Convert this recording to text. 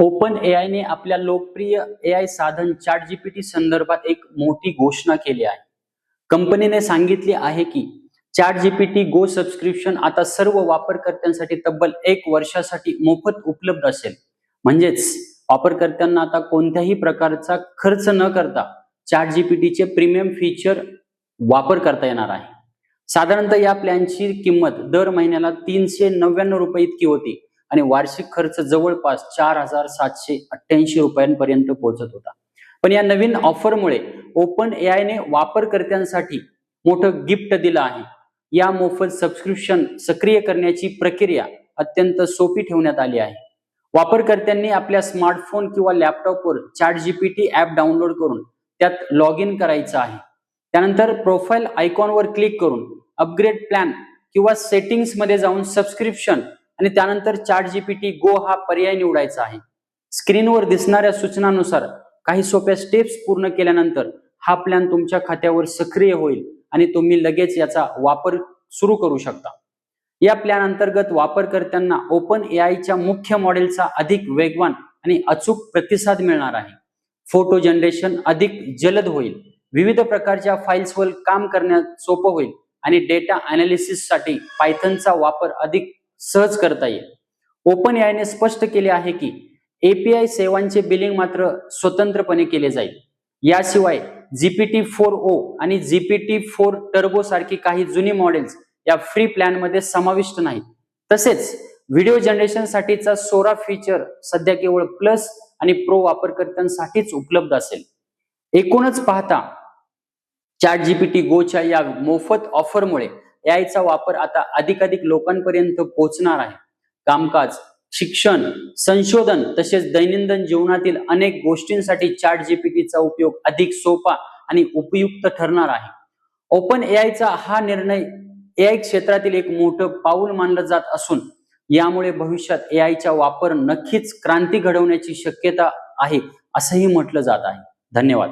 Open एआयने आपल्या लोकप्रिय AI साधन चॅट जीपीटी संदर्भात एक मोठी घोषणा केली आहे. कंपनीने सांगितले आहे की चॅट जीपीटी गो सबस्क्रिप्शन आता सर्व वापरकर्त्यांसाठी तब्बल एक वर्षासाठी मोफत उपलब्ध असेल. म्हणजेच वापरकर्त्यांना आता कोणत्याही प्रकारचा खर्च न करता चॅट जीपीटीचे प्रीमियम फीचर वापर करता येणार आहे. साधारणतः या प्लॅनची किंमत दर महिन्याला तीनशे नव्याण्णव रुपये इतकी होती. आणि वार्षिक खर्च जवळपास चार हजार सातशे अठ्ठ्याऐंशी रुपयांपर्यंत पोहोचत होता. पण या नवीन ऑफरमुळे ओपन एआयने वापरकर्त्यांसाठी मोठं गिफ्ट दिलं आहे. या मोफत सबस्क्रिप्शन सक्रिय करण्याची प्रक्रिया अत्यंत सोपी ठेवण्यात आली आहे. वापरकर्त्यांनी आपल्या स्मार्टफोन किंवा लॅपटॉपवर चॅट जीपीटी ऍप डाउनलोड करून त्यात लॉग इन करायचं आहे. त्यानंतर प्रोफाईल आयकॉनवर क्लिक करून अपग्रेड प्लॅन किंवा सेटिंग्समध्ये जाऊन सबस्क्रिप्शन आणि त्यानंतर चॅट जीपीटी गो हा पर्याय निवडायचा आहे. स्क्रीनवर दिसणाऱ्या सूचनानुसार काही सोप्या स्टेप्स पूर्ण केल्यानंतर हा प्लॅन तुमच्या खात्यावर सक्रिय होईल आणि तुम्ही लगेच याचा वापर सुरू करू शकता. या प्लॅन अंतर्गत वापरकर्त्यांना ओपन एआयच्या मुख्य मॉडेलचा अधिक वेगवान आणि अचूक प्रतिसाद मिळणार आहे. फोटो जनरेशन अधिक जलद होईल. विविध प्रकारच्या फाईल्सवर काम करण्यात सोपं होईल आणि डेटा अनालिसिससाठी पायथनचा वापर अधिक सहज करता येईल. ओपन यायने स्पष्ट केले आहे की एपीआय सेवांचे बिलिंग मात्र स्वतंत्रपणे केले जाईल. याशिवाय जीपीटी फोर ओ आणि जीपीटी फोर टर्बो सारखी काही जुनी मॉडेल्स या फ्री प्लॅनमध्ये समाविष्ट नाहीत. तसेच व्हिडिओ जनरेशनसाठीचा सोरा फीचर सध्या केवळ प्लस आणि प्रो वापरकर्त्यांसाठीच उपलब्ध असेल. एकूणच पाहता चॅट जीपीटी गोच्या या मोफत ऑफरमुळे एआयचा वापर आता अधिकाधिक लोकांपर्यंत पोहोचणार आहे. कामकाज शिक्षण संशोधन तसेच दैनंदिन जीवनातील अनेक गोष्टींसाठी चॅट जीपीटीचा उपयोग अधिक सोपा आणि उपयुक्त ठरणार आहे. ओपन एआयचा हा निर्णय एआय क्षेत्रातील एक मोठं पाऊल मानलं जात असून यामुळे भविष्यात एआयचा वापर नक्कीच क्रांती घडवण्याची शक्यता आहे असंही म्हटलं जात आहे. धन्यवाद.